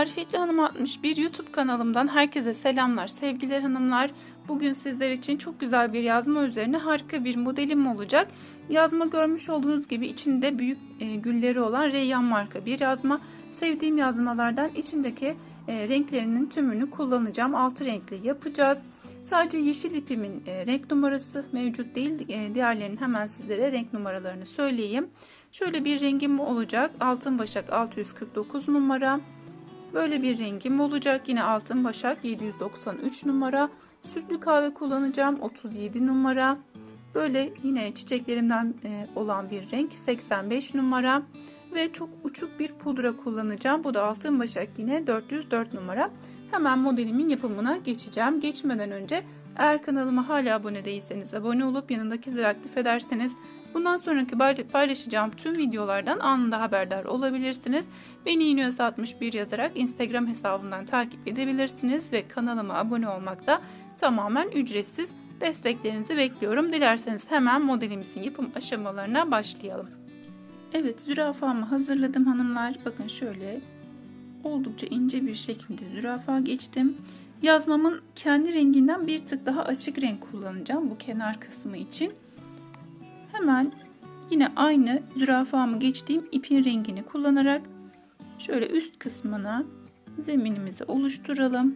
Marifetli Hanım 61 YouTube kanalımdan herkese selamlar sevgiler hanımlar. Bugün sizler için çok güzel bir yazma üzerine harika bir modelim olacak. Yazma görmüş olduğunuz gibi içinde büyük e, gülleri olan Reyyan marka bir yazma. Sevdiğim yazmalardan içindeki e, renklerinin tümünü kullanacağım. Altı renkli yapacağız. Sadece yeşil ipimin e, renk numarası mevcut değil. Diğerlerinin hemen sizlere renk numaralarını söyleyeyim. Şöyle bir rengim olacak. Altın Başak 649 numara. Böyle bir rengim olacak. Yine altın başak 793 numara. Sütlü kahve kullanacağım 37 numara. Böyle yine çiçeklerimden e, olan bir renk 85 numara. Ve çok uçuk bir pudra kullanacağım. Bu da altın başak yine 404 numara. Hemen modelimin yapımına geçeceğim. Geçmeden önce eğer kanalıma hala abone değilseniz abone olup yanındaki zil aktif ederseniz Bundan sonraki paylaşacağım tüm videolardan anında haberdar olabilirsiniz. Beni İniyorsa 61 yazarak Instagram hesabımdan takip edebilirsiniz ve kanalıma abone olmak da tamamen ücretsiz. Desteklerinizi bekliyorum. Dilerseniz hemen modelimizin yapım aşamalarına başlayalım. Evet zürafamı hazırladım hanımlar. Bakın şöyle oldukça ince bir şekilde zürafa geçtim. Yazmamın kendi renginden bir tık daha açık renk kullanacağım bu kenar kısmı için. Hemen yine aynı zürafamı geçtiğim ipin rengini kullanarak şöyle üst kısmına zeminimizi oluşturalım.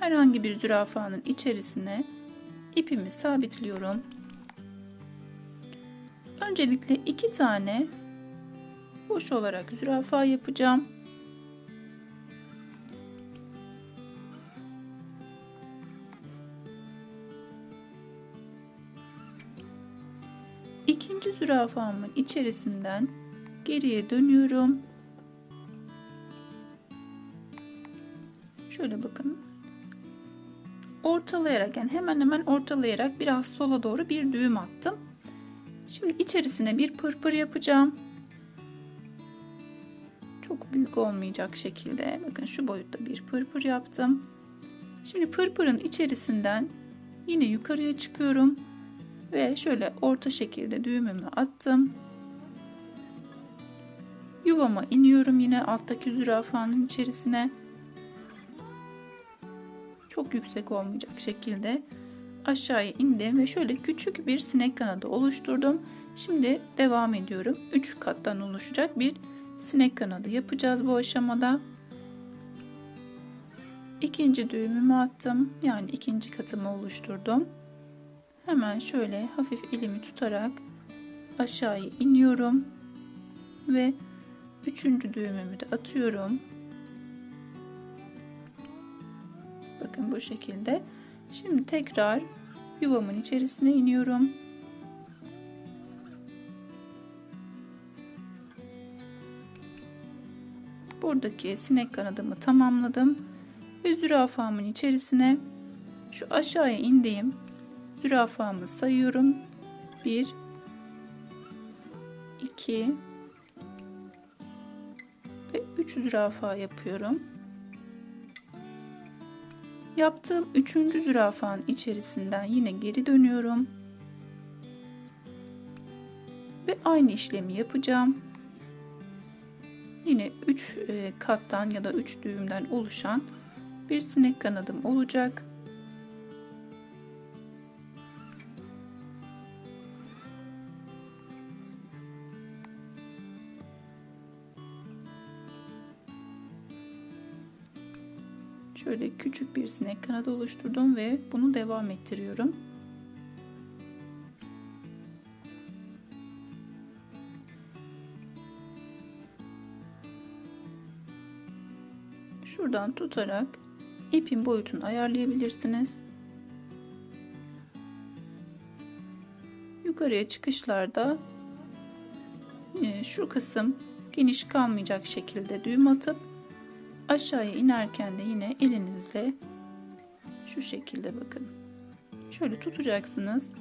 Herhangi bir zürafanın içerisine ipimi sabitliyorum. Öncelikle iki tane boş olarak zürafa yapacağım. İkinci zürafamın içerisinden geriye dönüyorum. Şöyle bakın. Ortalayarak yani hemen hemen ortalayarak biraz sola doğru bir düğüm attım. Şimdi içerisine bir pırpır yapacağım. Çok büyük olmayacak şekilde. Bakın şu boyutta bir pırpır yaptım. Şimdi pırpırın içerisinden yine yukarıya çıkıyorum ve şöyle orta şekilde düğümümü attım. Yuvama iniyorum yine alttaki zürafanın içerisine. Çok yüksek olmayacak şekilde aşağıya indim ve şöyle küçük bir sinek kanadı oluşturdum. Şimdi devam ediyorum. 3 kattan oluşacak bir sinek kanadı yapacağız bu aşamada. İkinci düğümümü attım. Yani ikinci katımı oluşturdum. Hemen şöyle hafif elimi tutarak aşağıya iniyorum ve üçüncü düğümümü de atıyorum. Bakın bu şekilde. Şimdi tekrar yuvamın içerisine iniyorum. Buradaki sinek kanadımı tamamladım ve zürafamın içerisine şu aşağıya indiğim zürafamı sayıyorum. 1 2 ve 3 zürafa yapıyorum. Yaptığım 3. zürafanın içerisinden yine geri dönüyorum. Ve aynı işlemi yapacağım. Yine 3 e, kattan ya da 3 düğümden oluşan bir sinek kanadım olacak. Şöyle küçük bir sinek kanadı oluşturdum ve bunu devam ettiriyorum. Şuradan tutarak ipin boyutunu ayarlayabilirsiniz. Yukarıya çıkışlarda e, şu kısım geniş kalmayacak şekilde düğüm atıp aşağıya inerken de yine elinizle şu şekilde bakın. Şöyle tutacaksınız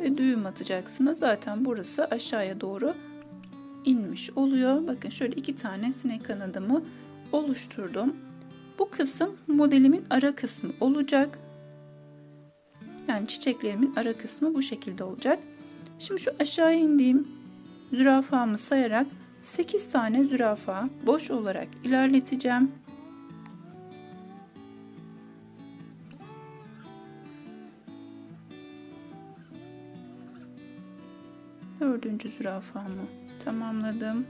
ve düğüm atacaksınız. Zaten burası aşağıya doğru inmiş oluyor. Bakın şöyle iki tane sinek kanadımı oluşturdum. Bu kısım modelimin ara kısmı olacak. Yani çiçeklerimin ara kısmı bu şekilde olacak. Şimdi şu aşağıya indiğim zürafamı sayarak 8 tane zürafa boş olarak ilerleteceğim. Dördüncü zürafamı tamamladım.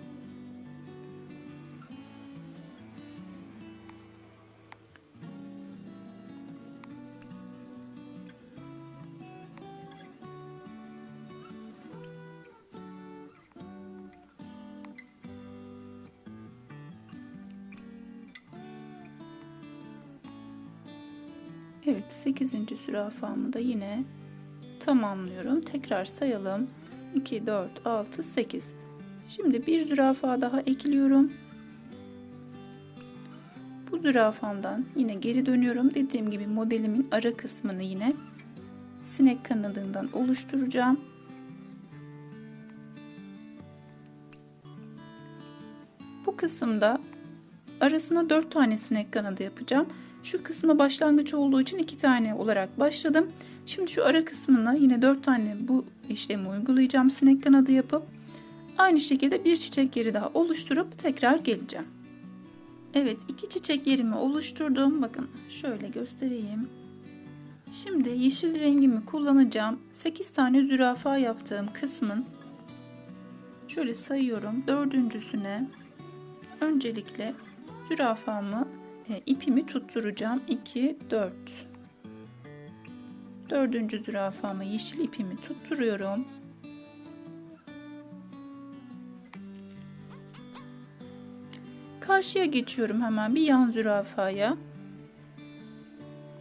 Evet 8. zürafamı da yine tamamlıyorum. Tekrar sayalım. 2, 4, 6, 8. Şimdi bir zürafa daha ekliyorum. Bu zürafamdan yine geri dönüyorum. Dediğim gibi modelimin ara kısmını yine sinek kanadından oluşturacağım. Bu kısımda arasına 4 tane sinek kanadı yapacağım. Şu kısmı başlangıç olduğu için 2 tane olarak başladım. Şimdi şu ara kısmına yine 4 tane bu işlemi uygulayacağım. Sinek kanadı yapıp aynı şekilde bir çiçek yeri daha oluşturup tekrar geleceğim. Evet iki çiçek yerimi oluşturdum. Bakın şöyle göstereyim. Şimdi yeşil rengimi kullanacağım. 8 tane zürafa yaptığım kısmın şöyle sayıyorum. Dördüncüsüne öncelikle zürafamı ipimi tutturacağım. 2 4 Dördüncü zürafama yeşil ipimi tutturuyorum. Karşıya geçiyorum hemen bir yan zürafaya.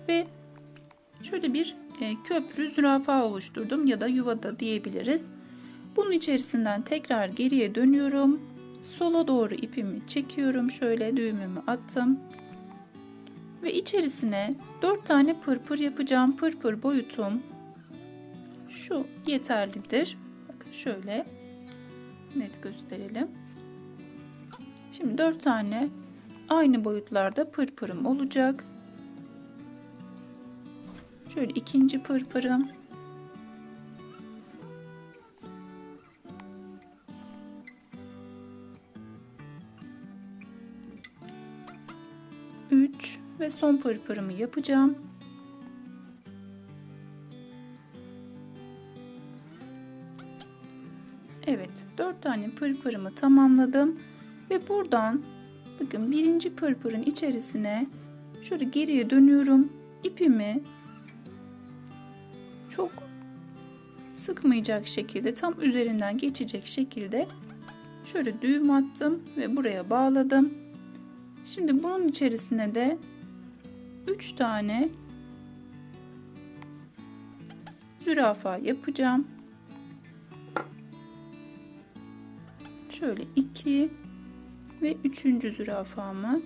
Ve şöyle bir e, köprü zürafa oluşturdum ya da yuvada diyebiliriz. Bunun içerisinden tekrar geriye dönüyorum. Sola doğru ipimi çekiyorum. Şöyle düğümümü attım ve içerisine 4 tane pırpır yapacağım. Pırpır boyutum şu yeterlidir. Bakın şöyle net gösterelim. Şimdi 4 tane aynı boyutlarda pırpırım olacak. Şöyle ikinci pırpırım. Son pırpırımı yapacağım. Evet 4 tane pırpırımı tamamladım ve buradan bakın birinci pırpırın içerisine şöyle geriye dönüyorum ipimi çok sıkmayacak şekilde tam üzerinden geçecek şekilde şöyle düğüm attım ve buraya bağladım Şimdi bunun içerisine de 3 tane zürafa yapacağım. Şöyle 2 ve 3. zürafamı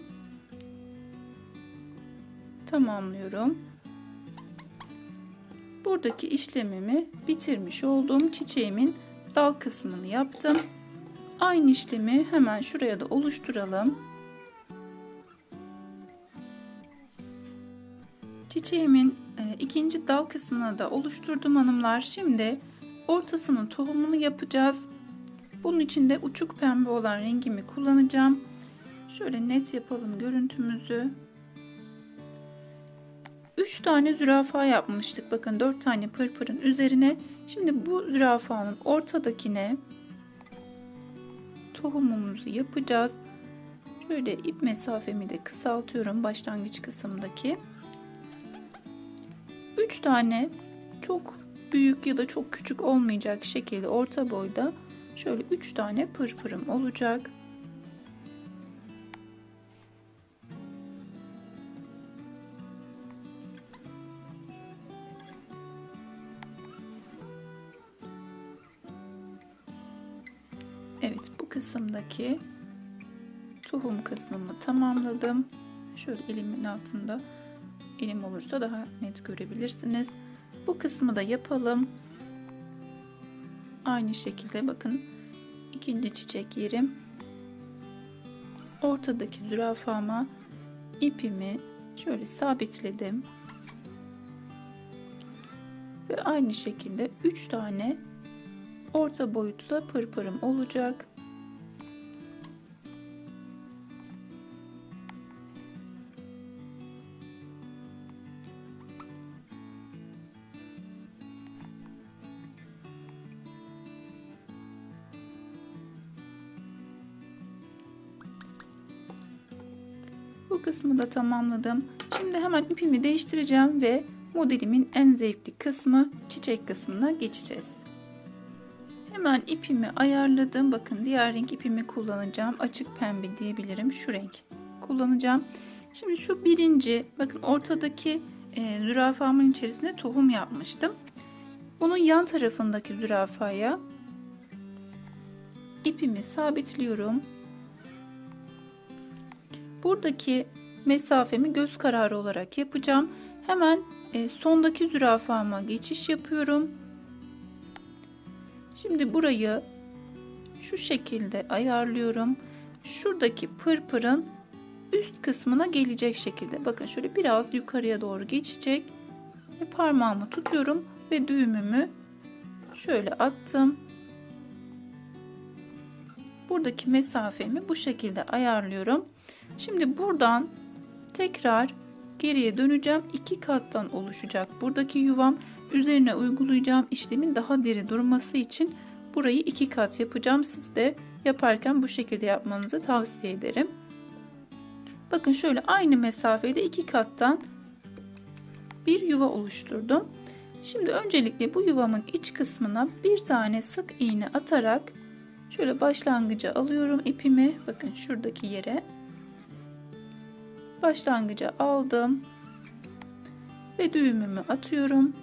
tamamlıyorum. Buradaki işlemimi bitirmiş olduğum çiçeğimin dal kısmını yaptım. Aynı işlemi hemen şuraya da oluşturalım. Çiçeğimin e, ikinci dal kısmını da oluşturdum hanımlar. Şimdi ortasının tohumunu yapacağız. Bunun için de uçuk pembe olan rengimi kullanacağım. Şöyle net yapalım görüntümüzü. 3 tane zürafa yapmıştık. Bakın 4 tane pırpırın üzerine. Şimdi bu zürafanın ortadakine tohumumuzu yapacağız. Şöyle ip mesafemi de kısaltıyorum başlangıç kısımdaki. 3 tane çok büyük ya da çok küçük olmayacak şekilde orta boyda şöyle 3 tane pırpırım olacak. Evet bu kısımdaki tohum kısmımı tamamladım. Şöyle elimin altında elim olursa daha net görebilirsiniz. Bu kısmı da yapalım. Aynı şekilde bakın ikinci çiçek yerim. Ortadaki zürafama ipimi şöyle sabitledim. Ve aynı şekilde 3 tane orta boyutta pırpırım olacak. Kısmı da tamamladım. Şimdi hemen ipimi değiştireceğim ve modelimin en zevkli kısmı çiçek kısmına geçeceğiz. Hemen ipimi ayarladım. Bakın diğer renk ipimi kullanacağım. Açık pembe diyebilirim. Şu renk kullanacağım. Şimdi şu birinci bakın ortadaki e, zürafamın içerisine tohum yapmıştım. Bunun yan tarafındaki zürafaya ipimi sabitliyorum. Buradaki mesafemi göz kararı olarak yapacağım. Hemen e, sondaki zürafama geçiş yapıyorum. Şimdi burayı şu şekilde ayarlıyorum. Şuradaki pırpırın üst kısmına gelecek şekilde. Bakın şöyle biraz yukarıya doğru geçecek. Ve parmağımı tutuyorum ve düğümümü şöyle attım. Buradaki mesafemi bu şekilde ayarlıyorum. Şimdi buradan tekrar geriye döneceğim. İki kattan oluşacak. Buradaki yuvam üzerine uygulayacağım işlemin daha diri durması için burayı iki kat yapacağım. Siz de yaparken bu şekilde yapmanızı tavsiye ederim. Bakın şöyle aynı mesafede iki kattan bir yuva oluşturdum. Şimdi öncelikle bu yuvamın iç kısmına bir tane sık iğne atarak şöyle başlangıca alıyorum ipimi. Bakın şuradaki yere başlangıca aldım ve düğümümü atıyorum.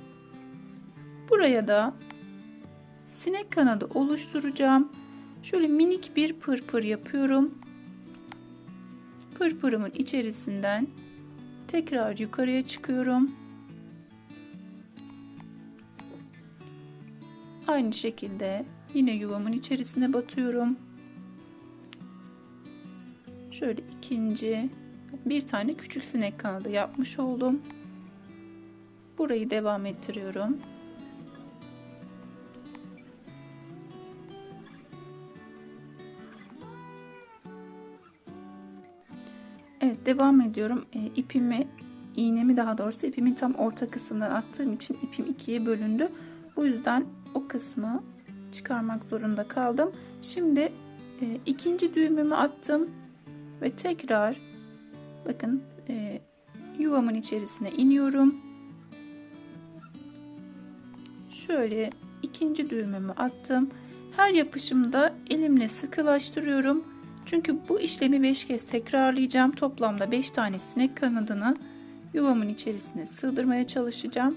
Buraya da sinek kanadı oluşturacağım. Şöyle minik bir pırpır yapıyorum. Pırpırımın içerisinden tekrar yukarıya çıkıyorum. Aynı şekilde yine yuvamın içerisine batıyorum. Şöyle ikinci bir tane küçük sinek kanadı yapmış oldum. Burayı devam ettiriyorum. Evet devam ediyorum. E, ipimi iğnemi daha doğrusu ipimin tam orta kısmından attığım için ipim ikiye bölündü. Bu yüzden o kısmı çıkarmak zorunda kaldım. Şimdi e, ikinci düğümümü attım ve tekrar bakın e, yuvamın içerisine iniyorum. Şöyle ikinci düğümümü attım. Her yapışımda elimle sıkılaştırıyorum. Çünkü bu işlemi 5 kez tekrarlayacağım. Toplamda 5 tane sinek kanadını yuvamın içerisine sığdırmaya çalışacağım.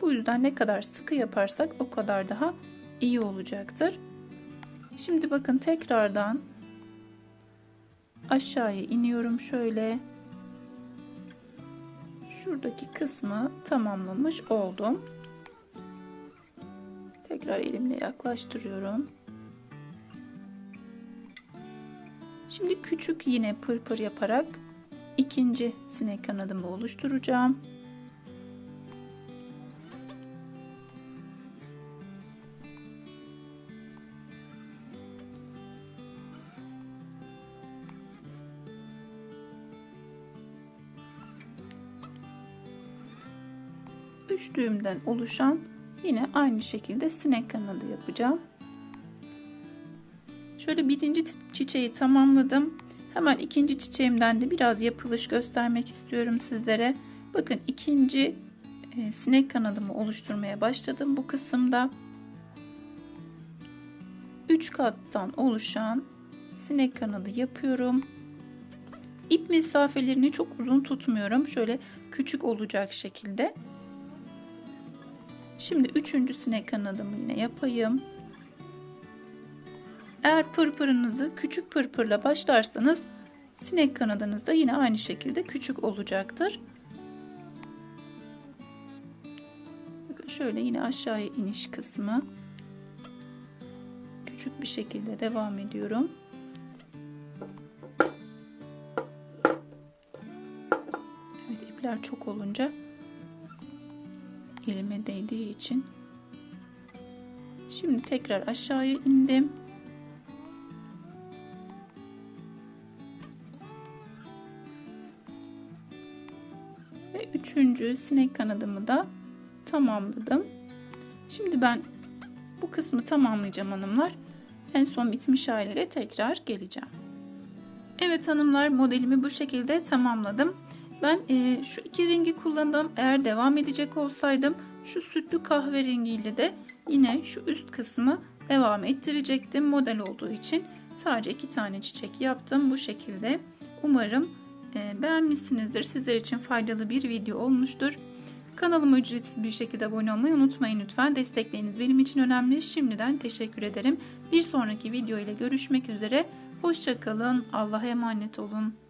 Bu yüzden ne kadar sıkı yaparsak o kadar daha iyi olacaktır. Şimdi bakın tekrardan aşağıya iniyorum şöyle. Şuradaki kısmı tamamlamış oldum. Tekrar elimle yaklaştırıyorum. Şimdi küçük yine pırpır yaparak ikinci sinek kanadımı oluşturacağım. Üç düğümden oluşan yine aynı şekilde sinek kanadı yapacağım. Şöyle birinci çiçeği tamamladım. Hemen ikinci çiçeğimden de biraz yapılış göstermek istiyorum sizlere. Bakın ikinci e, sinek kanadımı oluşturmaya başladım bu kısımda. 3 kattan oluşan sinek kanadı yapıyorum. İp mesafelerini çok uzun tutmuyorum. Şöyle küçük olacak şekilde. Şimdi üçüncü sinek kanadımı yine yapayım. Eğer pırpırınızı küçük pırpırla başlarsanız sinek kanadınız da yine aynı şekilde küçük olacaktır. Bakın şöyle yine aşağıya iniş kısmı küçük bir şekilde devam ediyorum. Evet ipler çok olunca elime değdiği için Şimdi tekrar aşağıya indim. üçüncü sinek kanadımı da tamamladım. Şimdi ben bu kısmı tamamlayacağım hanımlar. En son bitmiş haliyle tekrar geleceğim. Evet hanımlar modelimi bu şekilde tamamladım. Ben e, şu iki rengi kullandım. Eğer devam edecek olsaydım şu sütlü kahverengiyle de yine şu üst kısmı devam ettirecektim. Model olduğu için sadece iki tane çiçek yaptım bu şekilde. Umarım e, beğenmişsinizdir. Sizler için faydalı bir video olmuştur. Kanalıma ücretsiz bir şekilde abone olmayı unutmayın lütfen. Destekleriniz benim için önemli. Şimdiden teşekkür ederim. Bir sonraki video ile görüşmek üzere. Hoşçakalın. Allah'a emanet olun.